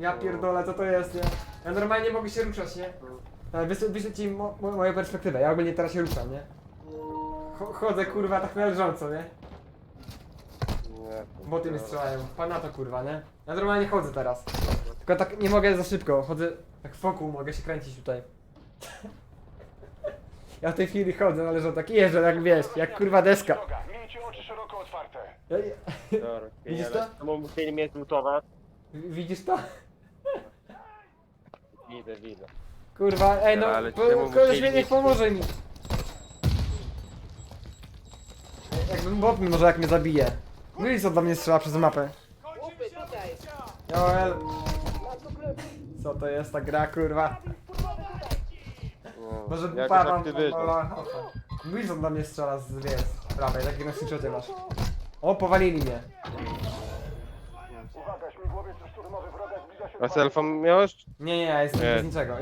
Ja pierdolę, co to jest, nie? Ja normalnie mogę się ruszać, nie? Ale wyślę, wyślę ci mo, mo, moją perspektywę, ja ogólnie teraz się ruszam, nie? Cho- chodzę kurwa tak na leżąco, nie? Nie. Boty mnie strzelają, pan na to kurwa, nie? Ja normalnie chodzę teraz. Tylko tak nie mogę za szybko, chodzę tak wokół, mogę się kręcić tutaj. Ja w tej chwili chodzę, należą tak i jeżdżę, jak wiesz, jak kurwa deska. Droga, miejcie oczy szeroko otwarte. Ja, ja, Dobra, Widzisz to? To mnie zlutować. widzisz to? Widzę, widzę. Kurwa, ej no, Ale po, czemu kogoś musieli mnie niech mieć- pomoże mi. Jakbym bot mi może jak mnie zabije. Wilson do mnie strzela przez mapę. Łupy, tutaj. Joel. Co to jest ta gra, kurwa? No, Może jakoś padam. aktywizm. Wilson do mnie strzela z wiesz, z prawej, taki na screenshocie masz. O, powalili mnie. Uwaga, śmigłowiec szturmowy wroga A selfa miałeś? Nie, nie, ja jestem Nie. bez niczego.